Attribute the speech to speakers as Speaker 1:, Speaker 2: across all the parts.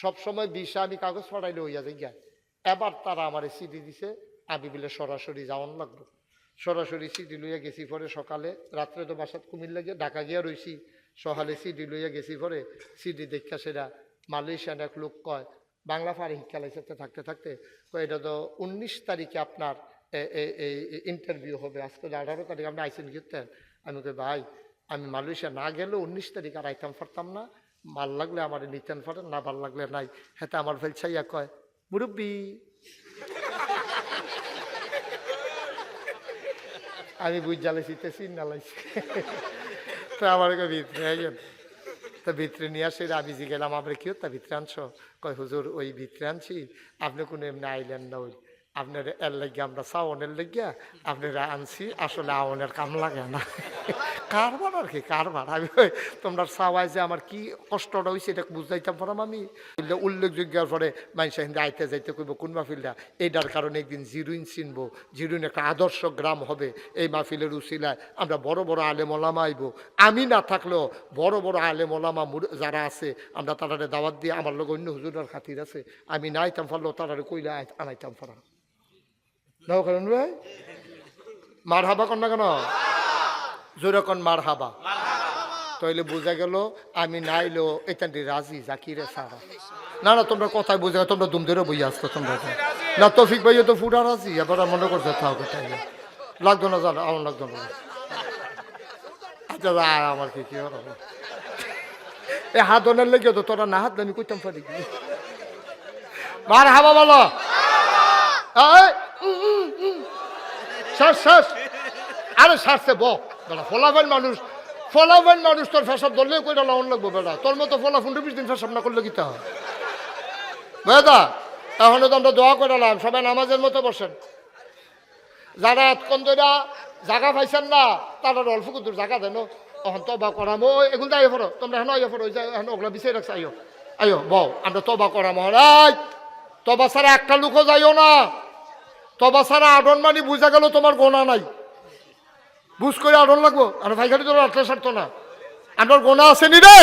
Speaker 1: সবসময় বিষা আমি কাগজ পাঠাইলে হইয়া যাই গিয়া এবার তারা আমার সিডি দিছে, আমি বলে, সরাসরি যাওয়ান লাগল সরাসরি সিডি লইয়া গেছি পরে সকালে, রাত্রে তো বাসাত কুমির গিয়ে ঢাকা গিয়া রইছি। সকালে সিডি লইয়া গেছি পরে সিডি দেখা সেটা মালয়েশিয়ান এক লোক কয়, বাংলা পারে শিক্ষা লাইসেন্সে থাকতে থাকতে, কয়, এটা তো উনিশ তারিখে আপনার এই ইন্টারভিউ হবে, আজকে আঠারো তারিখ আপনি আইসেন গিয়েছেন আমি কই, ভাই, আমি মালয়েশিয়া না গেলেও উনিশ তারিখ আর আইতাম পারতাম না। ভালো লাগলে আমার নিতেন পারেন, না ভালো লাগলে নাই। হেতে আমার ফেলছাইয়া কয়, মুরব্বী। আমি বুঝ জ্বালাইছি তে চিন নালাইছি তো আমার ভিতরে আইয়েন। তো ভিতরে নিয়ে আসে আমি গেলাম, আমরা কি তা ভিতরে আনছো? কয়, হুজুর, ওই ভিতরে আনছি। আপনি কোনো এমনি আইলেন না ওই। আপনার এর লাগিয়া আমরা সাওনের লাগিয়া, আপনারা আনছি। আসলে আওনের কাম লাগে না। কারবার আর কি, কারবার। আমি তোমরা সাওয়াই যে আমার কি কষ্টটা হয়েছে এটা বুঝাইতাম পারাম আমি এগুলো উল্লেখযোগ্যের পরে মানুষ হিন্দে আইতে যাইতে কইব, কোন মাহফিলটা? এইটার কারণে একদিন জিরুইন চিনবো, জিরুইন একটা আদর্শ গ্রাম হবে, এই মাহফিলের উসিলায় আমরা বড় বড় আলেম ওলামা আইব। আমি না থাকলেও বড় বড় আলেম ওলামা যারা আছে, আমরা তারারে দাওয়াত দিয়ে, আমার লোক অন্য হুজুরের খাতির আছে, আমি না আইতাম পারলেও তারারে কইলে আনাইতাম পারা। নাও কারণ ভাই। মার হাবা কন না কেন? জোরে কন মার হাবা তাইলে বোঝা গেল আমি নাইলো এখান রাজি জাকিরে সারা না না তোমরা কথায় বোঝা তোমরা দুম ধরে বই আসতো তোমরা। না তফিক ভাইও তো ফুটা রাজি এবার মনে করছে থাও তাই লাগতো না জানো আমার লাগতো না। আচ্ছা আর আমার কি কি এ হাত ধনের লেগে তো তোরা না হাত আমি কইতাম পারি? মার হাবা বলো। শ্বাস শ্বাস। আরে শ্বাসে ব বেটা ফলাফেন মানুষ ফলাফেন মানুষ তোর ফেসব ধরলে কইটা লাউন লাগবো বেটা তোর মতো ফলা পনেরো বিশ দিন ফেসব না করলে কিতা হয়? বেদা এখনও তো আমরা দোয়া করালাম সবাই নামাজের মতো বসেন। যারা এতক্ষণ ধরে জায়গা পাইছেন না, তারা অল্প কুতুর জায়গা দেন এখন তবা করাম, ও, এগুলো যাই ফরো তোমরা এখন আইও ফরো ওই এখন ওগুলো বিচাই রাখছে, আইও। আইও বউ আমরা তবা করাম হরাই তবা ছাড়া একটা লোকও যাইও না। তবা ছাড়া আডন মানি বুঝা গেল তোমার গোনা নাই। বুঝ করে আডন লাগবো। আর ভাইখানি তোর আটলে সারতো না। আমার গোনা আছে নি রে?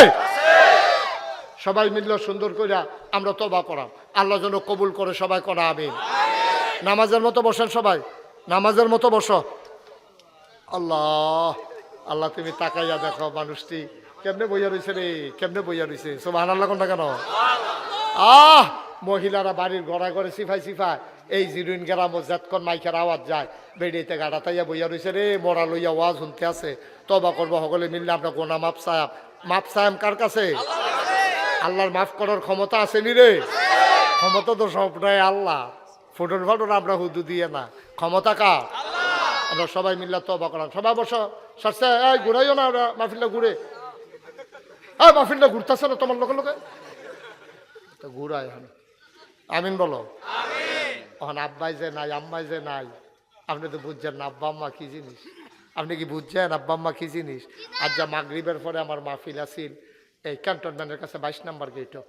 Speaker 1: সবাই মিললে সুন্দর করে আমরা তবা করাম। আল্লাহ যেন কবুল করে সবাই করা, আমিন। নামাজের মতো বসেন সবাই। নামাজের মতো বসো। আল্লাহ আল্লাহ তুমি তাকাইয়া দেখো মানুষটি কেমনে বইয়া রয়েছে রে, কেমনে বইয়া রয়েছে সব আনার লাগুন না কেন? আহ, মহিলারা বাড়ির ঘরা ঘরে সিফাই সিফাই। এই জিরুইন গেরাম জাতকন মাইকের আওয়াজ যায়, বেড়িতে গাড়া তাইয়া বইয়া রয়েছে রে, মরা লইয়া ওয়াজ শুনতে আছে। তবা করব সকলে মিললে আমরা গোনা মাপ সাহেব মাপ সাহেব কার কাছে? আল্লাহর মাফ করার ক্ষমতা আছে নি রে? ক্ষমতা তো সবটাই আল্লাহ। ফুটন ফাটন আমরা হুদু দিয়ে না। ক্ষমতা কার? আমরা সবাই মিল্লা তবা করাম সবাই বসো সরষে এই ঘুরাইও না ওরা মাহফিলটা ঘুরে। এই মাহফিলটা ঘুরতেছে না তোমার লোকে লোকে ঘুরাই আমিন বলো। এখন আব্বাই যে নাই, আম্মাই যে নাই। আপনি তো বুঝছেন না, আব্বা, আম্মা কি জিনিস? আপনি কি বুঝছেন, আব্বা, আম্মা কি জিনিস? আজ যা মাগরিবের পরে আমার মাহফিল আছিল। এই ক্যান্টনমেন্টের কাছে বাইশ নাম্বার গেটও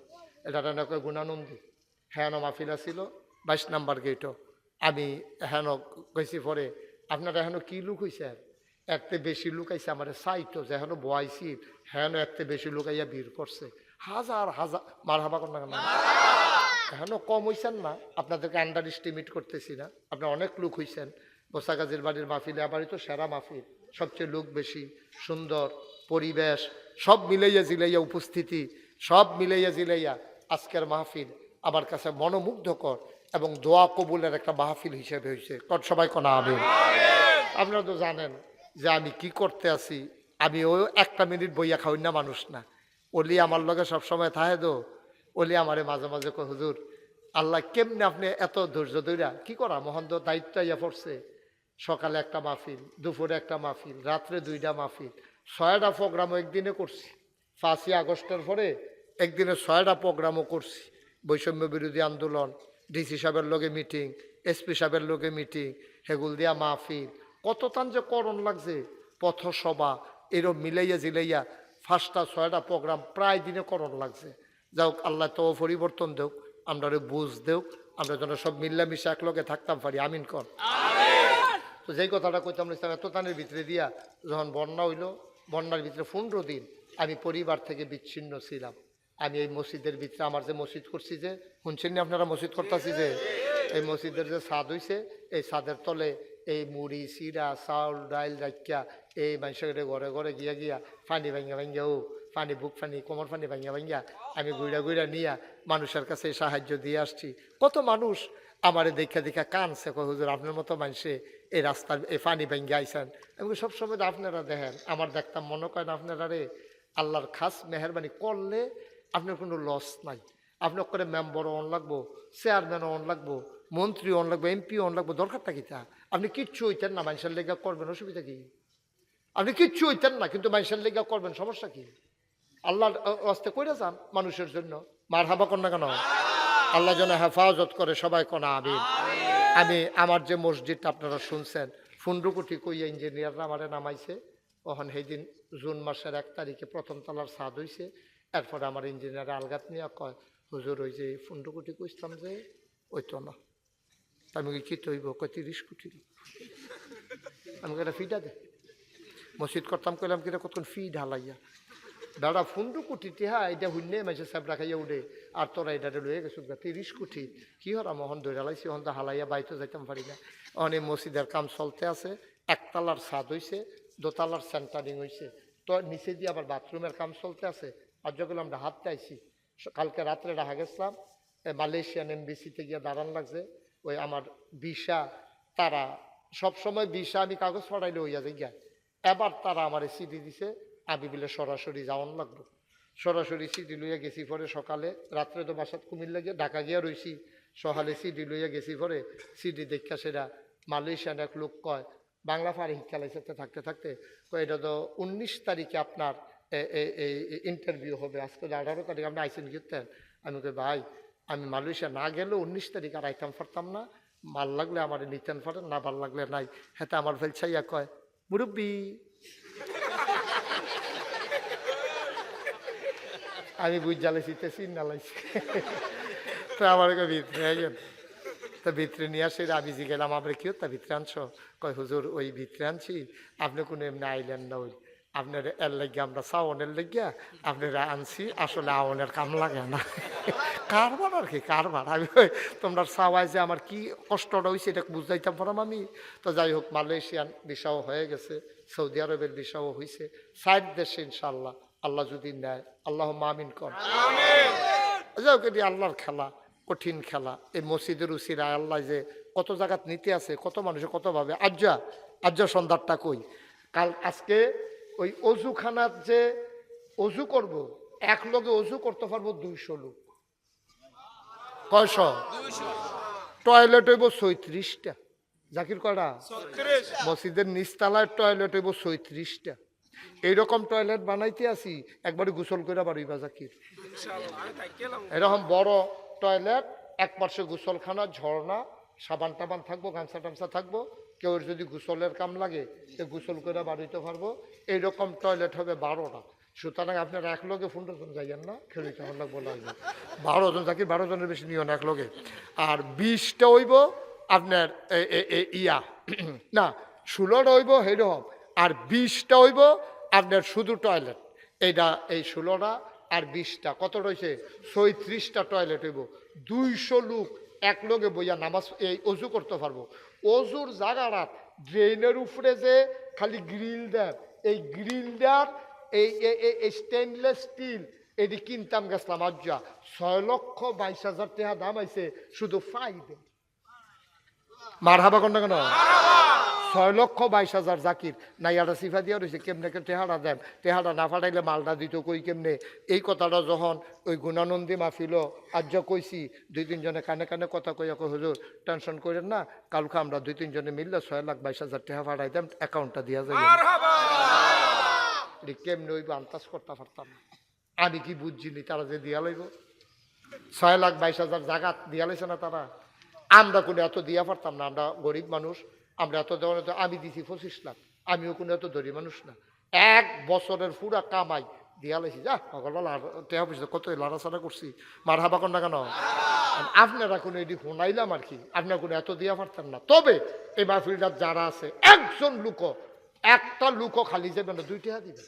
Speaker 1: এটা নাকি গুণানন্দী। হ্যাঁ মাহফিল আছিল, বাইশ নাম্বার গেটও আমি হেন কইছি পরে, আপনারা এখনও কি লুক হয়েছে এতে বেশি লুকাইছে আমার চাইতো যে এখনও বয়াইছি হেন এতে বেশি লোক আইয়া ভিড় করছে। হাজার হাজার মার হাবা কর কেন? কম হইছেন না। আপনাদেরকে আন্ডার এস্টিমেট করতেছি না। আপনার অনেক লোক হইছেন। গোসাগাজির বাড়ির মাহফিলে আবারই তো সেরা মাহফিল। সবচেয়ে লোক বেশি, সুন্দর, পরিবেশ, সব মিলাইয়া জিলাইয়া উপস্থিতি, সব মিলাইয়া জিলাইয়া আজকের মাহফিল আমার কাছে মনোমুগ্ধকর এবং দোয়া কবুলের একটা মাহফিল হিসেবে হয়েছে কর সবাই কোনা আমি আপনারা তো জানেন যে আমি কি করতে আছি। আমি ওই একটা মিনিট বইয়া খাওয়াই না মানুষ না। ওলি আমার লগে সবসময় থাহে দো ওলি আমারে মাঝে মাঝে কয়, হুজুর, আল্লাহ কেমনে আপনি এত ধৈর্য ধৈরা কি করা? মহান তো দায়িত্ব ইয়া পড়ছে। সকালে একটা মাহফিল, দুপুরে একটা মাহফিল, রাত্রে দুইটা মাহফিল, ছয়টা প্রোগ্রামও একদিনে করছি। পাঁচই আগস্টের পরে একদিনে ছয়টা প্রোগ্রামও করছি। বৈষম্য বিরোধী আন্দোলন, ডিসি সাহেবের লগে মিটিং এসপি সাহেবের লগে মিটিং, হেগুল দিয়া মাহফিল। কত তান যে করণ লাগছে। পথসভা, এরম মিলাইয়া জিলাইয়া ফার্স্টটা ছয়টা প্রোগ্রাম প্রায় দিনে করণ লাগছে। যাও আল্লাহ তো পরিবর্তন দেও আমরা বুঝ দেও আমরা যেন সব মিল্লামিশা একলগে থাকতাম পারি। আমিন কর তো যেই কথাটা কইতাম ইসলাম এত তানের ভিতরে দিয়া যখন বন্যা হইল বন্যার ভিতরে পনেরো দিন আমি পরিবার থেকে বিচ্ছিন্ন ছিলাম। আমি এই মসজিদের ভিতরে আমার যে মসজিদ করছি যে শুনছেন নি আপনারা মসজিদ করতেছি যে? এই মসজিদের যে ছাদ হইছে এই ছাদের তলে এই মুড়ি চিরা চাউল ডাইল রাখিয়া এই মানুষের ঘরে ঘরে গিয়া গিয়া পানি ভাঙ্গা ভাঙ্গা ও পানি বুক পানি কোমর পানি ভাঙিয়া ভাঙিয়া আমি গুইড়া গুইড়া নিয়া মানুষের কাছে সাহায্য দিয়ে আসছি। কত মানুষ আমারে দেখা দেখা কানছে কয়, হুজুর, আপনার মতো মানুষে এই রাস্তার এই পানি ভেঙ্গে আইসেন আমি সবসময় আপনারা দেখেন, আমার দেখতাম মনে করেন আপনারা রে, আল্লাহর খাস মেহরবানি করলে আপনার কোনো লস নাই। আপনার করে মেম্বার অন লাগবো চেয়ারম্যান অন লাগবো, মন্ত্রী অন লাগবো এমপি অন লাগবো, দরকারটা কি তা? আপনি কিচ্ছু হইতেন না, মানুষের লেগা করবেন, অসুবিধা কি? আপনি কিচ্ছু হইতেন না, কিন্তু মানুষের লেগা করবেন, সমস্যা কি? আল্লাহর রাস্তে করে যান মানুষের জন্য। মার হাবা না কেন? আল্লাহ যেন হেফাজত করে সবাই কোনা আবির আমি আমার যে মসজিদটা আপনারা শুনছেন ফুন্ডুকুটি কইয়া ইঞ্জিনিয়াররা আমারে নামাইছে। সেই দিন জুন মাসের এক তারিখে প্রথম তলার ছাদ হইছে। এরপরে আমার ইঞ্জিনিয়ার আলগাত নিয়ে কয় হুজুর ওই যে ফুন্ডুকুটি কইতাম যে ওই তো না। আমি কি তৈব? কয় তিরিশ কোটি। আমি কই, এটা ফিটা দে। মসজিদ করতাম কইলাম কিনা কতক্ষণ ফি ঢালাইয়া? দাদা ফুন্ডু কোটি টিহা এটা শূন্য মাইছে চাবড়া খাইয়া উঠে আর তোরা এটা লয়ে গেছো তিরিশ কোটি, কি হরা মহন দৈরা লাইছি হন হালাইয়া বাইতে যাইতাম পারি না। অনেক মসজিদের কাম চলতে আছে একতলার ছাদ হইছে দোতলার সেন্টারিং হইছে তো নিচে দিয়ে আবার বাথরুমের কাম চলতে আছে। আর যখন আমরা হাঁটতে আইছি। কালকে রাত্রে রাহা গেছিলাম মালয়েশিয়ান এমবিসিতে গিয়ে দাঁড়ান লাগছে। ওই আমার ভিসা তারা সব সময় ভিসা আমি কাগজ পাঠাইলে হইয়া যাই গিয়া। এবার তারা আমার সিডি দিছে আমি বলে সরাসরি যাওয়ান লাগবো। সরাসরি সিডি লইয়া গেছি পরে সকালে, রাত্রে তো বাসাত কুমিল্লা গিয়ে ঢাকা গিয়া রইছি। সকালে সিডি লইয়া গেছি পরে সিডি দেখা সেটা মালয়েশিয়ান এক লোক কয়, বাংলা পারে শিক্ষা লাইসেন্সে থাকতে থাকতে কয়, এটা তো উনিশ তারিখে আপনার এই ইন্টারভিউ হবে। আজকে আঠারো তারিখ আপনি আইসেন গিয়েছেন আমি কই, ভাই, আমি মালয়েশিয়া না গেলেও উনিশ তারিখ আর আইতাম পারতাম না। ভালো লাগলে আমার নিতেন পারেন, না ভালো লাগলে নাই। হেতে আমার ফেলছাইয়া কয়, মুরব্বী আমি বুঝ জ্বালাইছি তে চিন তো আমার ভিতরে আইয়েন তো ভিতরে নিয়ে আসে আমি জিগেলাম আমরা কি তা ভিতরে আনছো? কয়, হুজুর, ওই ভিতরে আনছি। আপনি কোনো এমনি আইলেন না ওই। আপনার এর লাগিয়া আমরা সাওনের লাগিয়া আপনারা আনছি, আসলে আওনের কাম লাগে না। কারবার আর কি, কারবার। আমি তোমরা সাওয়াই যে আমার কি কষ্টটা হয়েছে এটা বুঝাইতাম পারাম আমি? তো যাই হোক, মালয়েশিয়ান বিষাও হয়ে গেছে, সৌদি আরবের বিষাও হয়েছে সাইড দেশে ইনশাল্লাহ আল্লাহ যদি নেয় আল্লাহ মামিন কর। যাই হোক এটি আল্লাহর খেলা কঠিন খেলা। এই মসজিদের উসিরা আল্লাহ যে কত জায়গাত নিতে আছে কত মানুষে কতভাবে আজ্জা আজ্জা সন্ধ্যারটা কই? কাল আজকে ওই অজুখানার যে অজু করব এক লগে অজু করতে পারব দুইশো লোক। কয়শ? টয়লেট হইব ছয়ত্রিশটা। জাকির কয়টা? মসজিদের নিচতলায় টয়লেট হইব ছয়ত্রিশটা। এইরকম টয়লেট বানাইতে আসি একবারে গোসল করে পারিবা জাকির। এরকম বড় টয়লেট এক পাশে গোসলখানা ঝর্ণা সাবান টাবান থাকব গামছা টামছা থাকব কেউ যদি গোসলের কাম লাগে সে গোসল করে বাড়িতে পারব। এইরকম টয়লেট হবে বারোটা। সুতরাং আপনারা এক লগে জন যাইয়েন না খেলিতে আমার লাগবো লাগবে বারো জন থাকি বারো জনের বেশি নিও না এক লগে। আর বিশটা হইব আপনার ইয়া। না ষোলোটা হইব সেইরকম আর বিশটা হইব আপনার শুধু টয়লেট এইটা এই ষোলোটা, আর বিশটা। কত রয়েছে? ছয়ত্রিশটা টয়লেট হইব। দুইশো লোক এক লোকে বইয়া নামাজ, এই অজু করতে পারব। অজুর জায়গাটা ড্রেনের উপরে যে খালি গ্রিল দেন এই গ্রিল গ্রিলটার এই স্টেনলেস স্টিল এটি কিনতাম গেছিলাম আজ্জা ছয় লক্ষ বাইশ হাজার টাকা দাম আইছে, শুধু ফাইদে মার হাবা কোনটা কেন? ছয় লক্ষ বাইশ হাজার জাকির। না ইয়াটা সিফা দিয়া রয়েছে কেমনে কে টেহারা দেন? টেহারা না ফাটাইলে মালটা দিত কই কেমনে? এই কথাটা যখন ওই গুণানন্দী মাহফিল আজ্য কইছি দুই তিনজনে কানে কানে কথা কইয়া কই হুজুর টেনশন করেন না কালকে আমরা দুই তিনজনে মিললে ছয় লাখ বাইশ হাজার টাকা ফাটাই দেন অ্যাকাউন্টটা দিয়া যায় এটি কেমনে ওইব আন্দাজ করতে পারতাম না। আমি কি বুঝছিনি তারা যে দিয়া লইব? ছয় লাখ বাইশ হাজার জাগাত দিয়া লাইছে না তারা? আমরা কোনো এত দিয়া পারতাম না আমরা গরিব মানুষ। আমরা তো আমি দিছি পঁচিশ লাখ আমিও কোনো এত ধরি মানুষ না। এক বছরের পুরা কামাই দিয়া লাইছি, যা টেহা পয়সা কত লাড়াচাড়া করছি, মার হাবা না কেন? আপনারা কোনো এটি শোনাইলাম আর কি, আপনার কোনো এত দিয়া পারতেন না। তবে এই মাহফিলটার যারা আছে, একজন লুক একটা লুকও খালি যাবে না, দুই টাকা দিবে।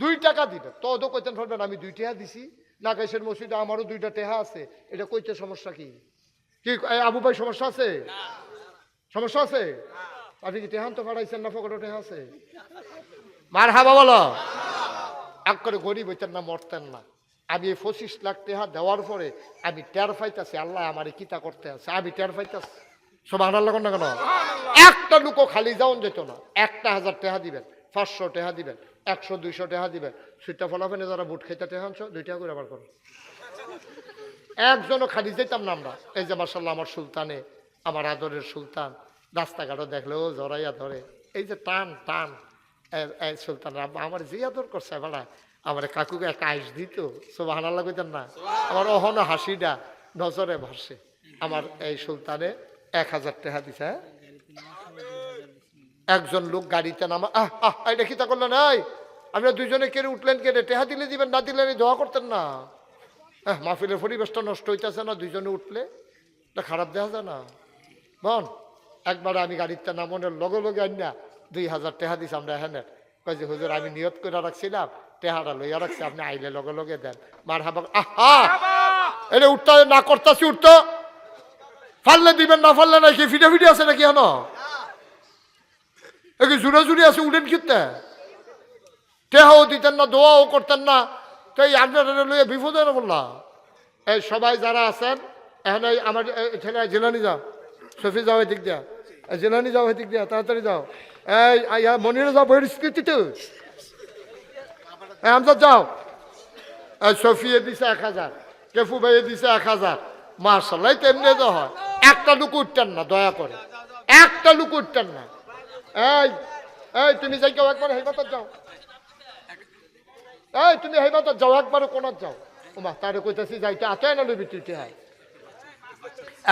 Speaker 1: দুই টাকা দিবে। তো কইতেন পারবেন আমি দুই টাকা দিছি নাকাইশের মসজিদে আমারও দুইটা টেহা আছে, এটা কইতে সমস্যা কি? কি আবু ভাই সমস্যা আছে? সমস্যা আছে? আপনি কি টেহান তো ফাড়াইছেন না ফকটো টেহা আছে? মার হাবা বলো। এক করে গরিব হইতেন না মরতেন না। আমি এই পঁচিশ লাখ টাকা দেওয়ার পরে আমি টের পাইতাছি আল্লাহ আমার কিতা করতে আছে? আমি টের পাইতাছি। সব আনার লাগান না কেন? একটা লুকো খালি যাওন যেত না। একটা হাজার টেহা দিবেন পাঁচশো টেহা দিবেন একশো দুইশো টেহা দিবেন। সুইটা ফলাফেনে যারা বুট খাইতে টাকা আনছো দুই টাকা করে আবার করো। একজনও খালি যেতাম না আমরা। এই যে মার্শাল্লাহ আমার সুলতানে আমার আদরের সুলতান রাস্তাঘাটও দেখলেও জড়াইয়া ধরে। এই যে টান টান সুলতান আমার যে আদর করছে বেড়া আমার কাকুকে একটা আইস দিত সব হানাল্লা লাগতেন না আমার অহন হাসিটা নজরে ভাসে। আমার এই সুলতানে এক হাজার টাকা দিছে হ্যাঁ? একজন লোক গাড়িতে নামা আহ আহ এটা কি তা করলেন এই আপনারা দুজনে কেড়ে উঠলেন কেড়ে টেহা দিলে দিবেন না দিলে দোয়া করতেন না। হ্যাঁ মাহফিলের পরিবেশটা নষ্ট হইতেছে না দুজনে উঠলে এটা খারাপ দেখা যায় না। বন একবার আমি গাড়িতে নামনের লগে লগে আন না দুই হাজার টেহা দিছি আমরা হ্যাঁ কয় যে, হুজুর, আমি নিয়ত করে রাখছিলাম, টেহাটা লইয়া রাখছি, আপনি আইলে লগে লগে দেন। মার হাবা আহা! এটা উঠতে না করতেছি, উঠতো। ফাললে দিবেন, না ফাললে নাকি ফিটে ফিটে আছে নাকি হন একে জুড়ে জুড়ে আছে, উঠেন কিনতে টেহাও দিতেন না, দোয়াও করতেন না। তো এই আপনারা লইয়া বিপদে না বললা এই সবাই যারা আছেন, এখন আমার ছেলে জেলানি যাও। সফি যাও এদিক দিয়া। জেলানি যাও এদিক দিয়া, তাড়াতাড়ি যাও। এই আইয়া মনিরে যাও, বইয়ের স্মৃতি তো। আমজাদ যাও। সফিয়ে দিছে এক হাজার, কেফু ভাইয়ে দিছে এক হাজার। মার্শাল্লাহ তেমনি তো হয়। একটা লুকু উঠতেন না, দয়া করে। একটা লুকু উঠতেন না। এই এই, তুমি যাই কেউ একবার হেবাতর যাও। এই, তুমি হেবাতর যাও, একবারও কোনার যাও। ওমা তারে কইতাছি যাইতে, আতে না লইবি তুই টেহাই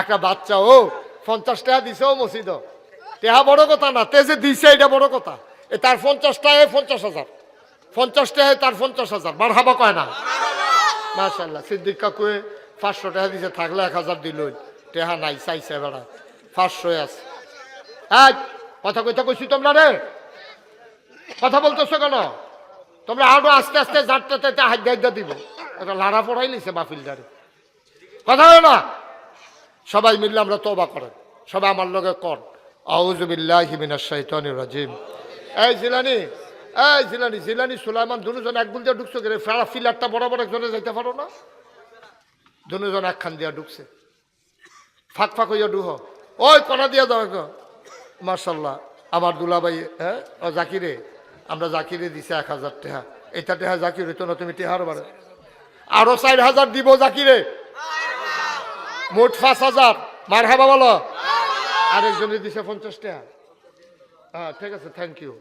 Speaker 1: একটা বাচ্চা, ও। পঞ্চাশ টাকা দিছে ও মসজিদ টেহা বড় কথা না, তে যে দিছে এটা বড় কথা। এ তার পঞ্চাশ টাকা পঞ্চাশ হাজার পঞ্চাশ টাকা তার পঞ্চাশ হাজার বার হাবা কয় না? মাশাল্লাহ সিদ্দিক কাকুয়ে পাঁচশো টাকা দিছে, থাকলে এক হাজার দিল টেহা নাই, চাইছে বেড়া। পাঁচশো আছে। এই কথা কইতে কইছি তোমরা রে কথা বলতেছো কেন? তোমরা আরও আস্তে আস্তে যাত্রাতে হাত হাইদা দিব। একটা লাড়া পড়াই লিছে মাহফিলদারে কথা হয় না? সবাই মিললে আমরা তবা করেন। সবাই আমার লগে কর। আউজুবিল্লাহি মিনাশ শাইতানির রাজিম। এই জিলানি এই জিলানি জিলানি সুলাইমান দুজন এক গুল দিয়ে ঢুকছো করে ফেরা ফিলারটা বরাবর একজনে যাইতে পারো না? দুজন একখান দিয়া ঢুকছে। ফাঁক ফাঁক হইয়া ডুহ ওই কণা দিয়া দাও একদম মার্শাল্লাহ আমার দুলাবাই হ্যাঁ? ও জাকিরে, আমরা জাকিরে দিছে এক হাজার টেহা। এটা টেহা জাকির হইতো না, তুমি টেহার বারে আরও চার হাজার দিব জাকিরে। মোট পাঁচ হাজার। মার হাবা বলো। আরেকজনে দিছে পঞ্চাশ টাকা হ্যাঁ ঠিক আছে থ্যাংক ইউ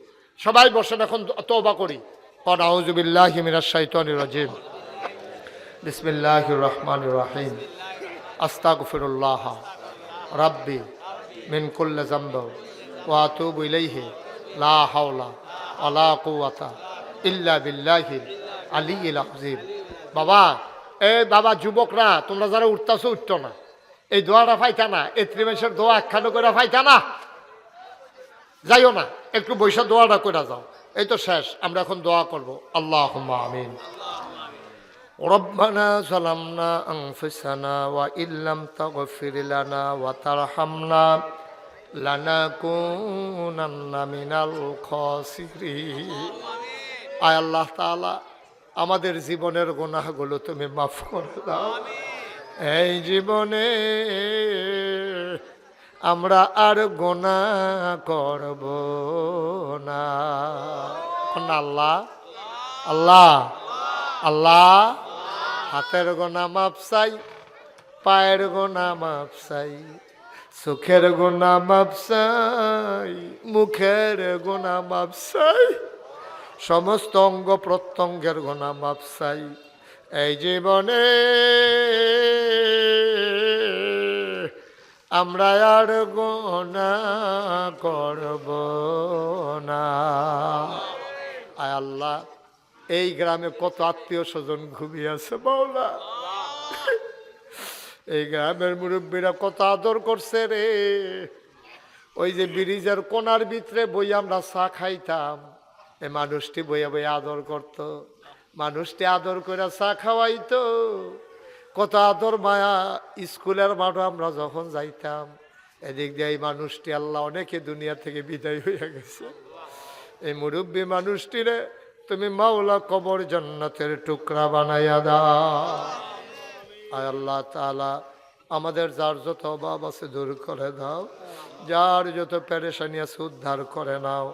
Speaker 1: সবাই বসেন, এখন তবা করি। আউজুবিল্লাহ মিনাশ শাইতানির রাজিম বিসমিল্লাহির রহমানির রহিম। আস্তাগফিরুল্লাহ। রাব্বি মিন কুল্লি যামব ওয়া আতুবু ইলাইহি। লা হাওলা ওয়ালা কুওয়াতা ইল্লা বিল্লাহিল আলিয়্যিল আযীম। বাবা, এ বাবা, যুবকরা, তোমরা যারা উঠতাছো, উঠতো না। এই দোয়াটা ফাইতা না এই ত্রিমেশের দোয়া একখানো করে ফাইতা না যাইও না একটু বৈশা দোয়াটা করে যাও এই তো শেষ আমরা এখন দোয়া করব আল্লাহ আমিন ربنا ظلمنا أنفسنا وإن لم تغفر لنا وترحمنا لنكونن من الخاسرين আয় আল্লাহ তাআলা আমাদের জীবনের গুনাহগুলো তুমি মাফ করে দাও এই জীবনে আমরা আর গোনা করব না। আল্লাহ আল্লাহ আল্লাহ, হাতের গোনা মাপসাই পায়ের গোনা মাপসাই চোখের গোনা মাপসাই মুখের গোনা মাপসাই সমস্ত অঙ্গ প্রত্যঙ্গের গোনা মাপসাই এই জীবনে আমরা আর গোনা করব না। আয় আল্লাহ, এই গ্রামে কত আত্মীয় স্বজন ঘুমিয়ে আছে বাউলা এই গ্রামের মুরব্বীরা কত আদর করছে রে। ওই যে ব্রিজের কোনার ভিতরে বই আমরা চা খাইতাম এই মানুষটি বইয়া বইয়া আদর করত। মানুষটি আদর করে চা খাওয়াইতো। কত আদর, মায়া। স্কুলের মাঠে আমরা যখন যাইতাম, এদিক দিয়ে এই মানুষটি আল্লাহ অনেকে দুনিয়া থেকে বিদায় হয়ে গেছে। এই মুরব্বী মানুষটিরে তুমি মাওলা কবর জান্নাতের টুকরা বানাইয়া আয় আল্লাহ তাআলা আমাদের যার যত অভাব আছে দূর করে দাও। যার যত পেরেশানি আছে উদ্ধার করে নাও।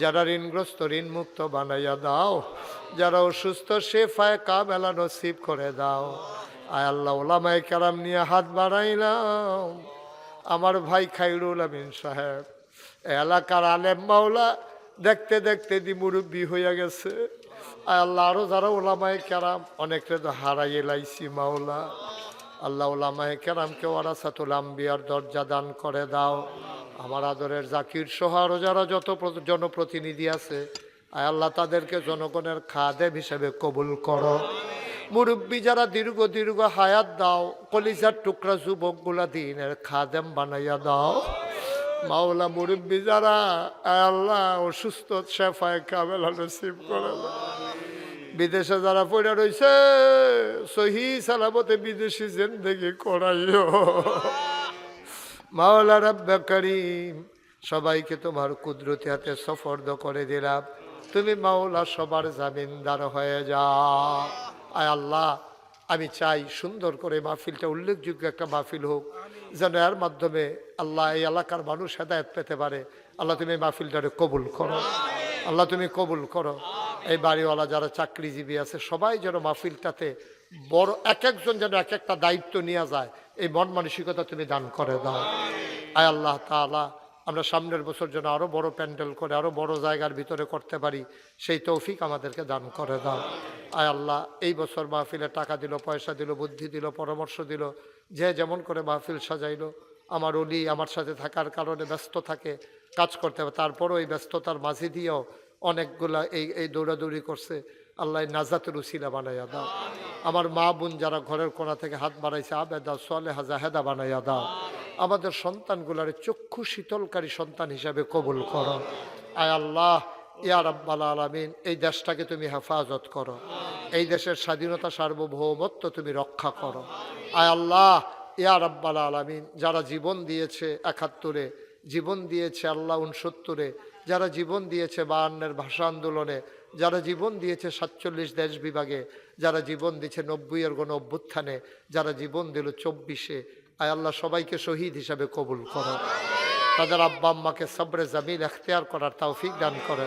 Speaker 1: যারা ঋণগ্রস্ত ঋণ মুক্ত বানাইয়া দাও। যারা অসুস্থ সে ফায় কামেলা নসিব করে দাও। আয় আল্লাহ ওলামাই কারাম নিয়ে হাত বাড়াইলাম। আমার ভাই খাইরুল আমিন সাহেব, এলাকার আলেম মাওলা, দেখতে দেখতে দি মুরব্বী হইয়া গেছে। আয় আল্লাহ, আরও যারা ওলামায় কেরাম অনেকটা তো হারাইয়ে লাইছি মাওলা। আল্লাহ ওলামায় কেরামকে ওয়ারাসাতুল আম্বিয়ার দরজা দান করে দাও। আমার আদরের জাকির সহ আরও যারা যত জনপ্রতিনিধি আছে, আয় আল্লাহ তাদেরকে জনগণের খাদেম হিসেবে কবুল করো। মুরব্বী যারা দীর্ঘ দীর্ঘ হায়াত দাও, কলিজার টুকরা যুবকগুলা দিনের খাদেম বানাইয়া দাও। মাওলা মুরব্বী যারা, আয় আল্লাহ অসুস্থ শেফায় কামেলা নসিব করে দাও। বিদেশে যারা পড়ে রয়েছে, সহি সালামতে বিদেশি জিন্দগি করাইও। মাওলা রাব্বা সবাইকে তোমার কুদরতি হাতে সফর্দ করে দিলাম। তুমি মাওলা সবার জামিনদার হয়ে যাও। আয় আল্লাহ, আমি চাই সুন্দর করে মাহফিলটা উল্লেখযোগ্য একটা মাহফিল হোক, যেন এর মাধ্যমে আল্লাহ এই এলাকার মানুষ হেদায়ত পেতে পারে। আল্লাহ তুমি মাহফিলটারে কবুল করো। আল্লাহ তুমি কবুল করো। এই বাড়িওয়ালা যারা চাকরিজীবী আছে, সবাই যেন মাহফিলটাতে বড় এক একজন যেন এক একটা দায়িত্ব নিয়ে যায়, এই মন মানসিকতা তুমি দান করে দাও। আয় আল্লাহ তাআলা, আমরা সামনের বছর যেন আরও বড় প্যান্ডেল করে আরও বড় জায়গার ভিতরে করতে পারি, সেই তৌফিক আমাদেরকে দান করে দাও। আয় আল্লাহ, এই বছর মাহফিলে টাকা দিল, পয়সা দিল, বুদ্ধি দিল, পরামর্শ দিল, যে যেমন করে মাহফিল সাজাইলো, আমার অলি আমার সাথে থাকার কারণে ব্যস্ত থাকে, কাজ করতে হবে, তারপরও এই ব্যস্ততার মাঝে দিয়েও অনেকগুলা এই এই দৌড়াদৌড়ি করছে। আল্লাহ নাজাতের উসিলা বানাইয়া দাও। আমার মা বোন যারা ঘরের কোনা থেকে হাত বাড়াইছে, আবেদা সোয়ালেহা জাহেদা বানাইয়া দাও। আমাদের সন্তানগুলার চক্ষু শীতলকারী সন্তান হিসাবে কবুল করো। আয় আল্লাহ, ইয়া রাব্বাল আলামিন, এই দেশটাকে তুমি হেফাজত করো। এই দেশের স্বাধীনতা সার্বভৌমত্ব তুমি রক্ষা করো। আয় আল্লাহ, ইয়া রাব্বাল আলামিন, যারা জীবন দিয়েছে একাত্তরে, জীবন দিয়েছে আল্লাহ উনসত্তরে যারা জীবন দিয়েছে বায়ান্নের ভাষা আন্দোলনে, যারা জীবন দিয়েছে সাতচল্লিশ দেশ বিভাগে, যারা জীবন দিয়েছে নব্বইয়ের গণ অভ্যুত্থানে, যারা জীবন দিল চব্বিশে, আয় আল্লাহ সবাইকে শহীদ হিসাবে কবুল করো। তাদের আব্বা আম্মাকে সবরে জামিন এখতিয়ার করার তৌফিক দান করে।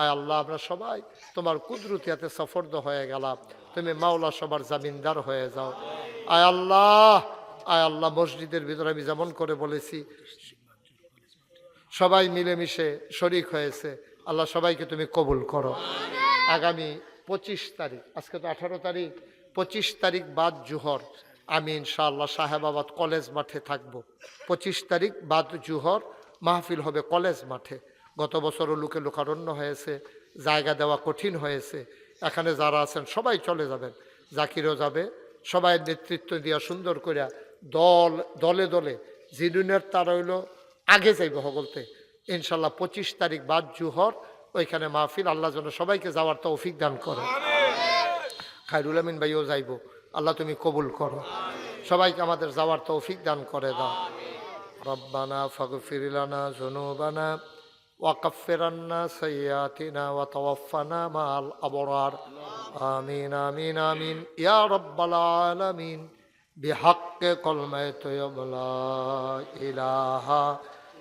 Speaker 1: আয় আল্লাহ, আমরা সবাই তোমার কুদরতিয়াতে সফর্দ হয়ে গেলাম। তুমি মাওলা সবার জামিনদার হয়ে যাও। আয় আল্লাহ আয় আল্লাহ, মসজিদের ভিতরে আমি যেমন করে বলেছি সবাই মিলেমিশে শরিক হয়েছে। আল্লাহ সবাইকে তুমি কবুল করো। আগামী পঁচিশ তারিখ আজকে তো আঠারো তারিখ পঁচিশ তারিখ বাদ জুহর। আমি ইনশাআল্লাহ সাহেবাবাদ কলেজ মাঠে থাকব। পঁচিশ তারিখ বাদ জুহর মাহফিল হবে কলেজ মাঠে। গত বছরও লোকে লোকারণ্য হয়েছে জায়গা দেওয়া কঠিন হয়েছে। এখানে যারা আছেন সবাই চলে যাবেন। জাকিরও যাবে। সবাই নেতৃত্ব দিয়া সুন্দর করিয়া দল দলে দলে জিডুনের তার হইল আগে যাইব বলতে। ইনশাল্লাহ পঁচিশ তারিখ বাদ জুহর, ওইখানে মাহফিল, আল্লাহ যেন সবাইকে যাওয়ার তৌফিক দান করে। খায়রুল আমিন ভাইও যাইব। আল্লাহ তুমি কবুল করো। সবাইকে আমাদের যাওয়ার তৌফিক দান করে দাও। রব্বানা ফগফিরানা জনুবানা ওয়াকফেরান্না সাইয়াতিনা ওয়া তাওয়াফানা আমিন আমিন আমিন। আলামিন।